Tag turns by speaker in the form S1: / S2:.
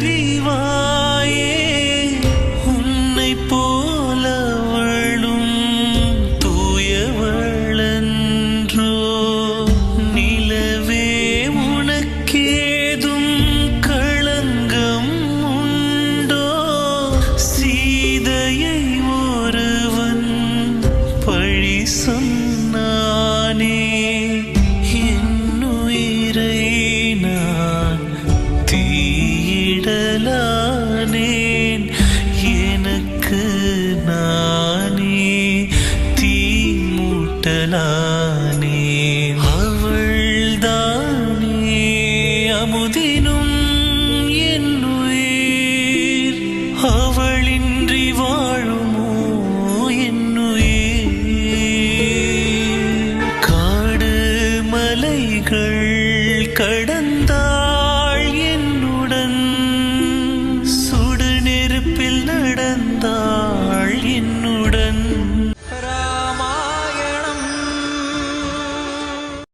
S1: தெரிவாயே உன்னை போலவளும் தூயவளன்றோ. நிலவே உனக்கேதும் களங்கம் உண்டோ? சீதையை ஒருவன் பழி சொன்ன விட்டலானே அவள்தானே அமுதினும் என்னுயிர் அவளின்றி வாழுமோ என்னுயிர் காடு மலைகள் கடந்தாள் என்னுடன் சுடு நெருப்பில் நடந்தாள்.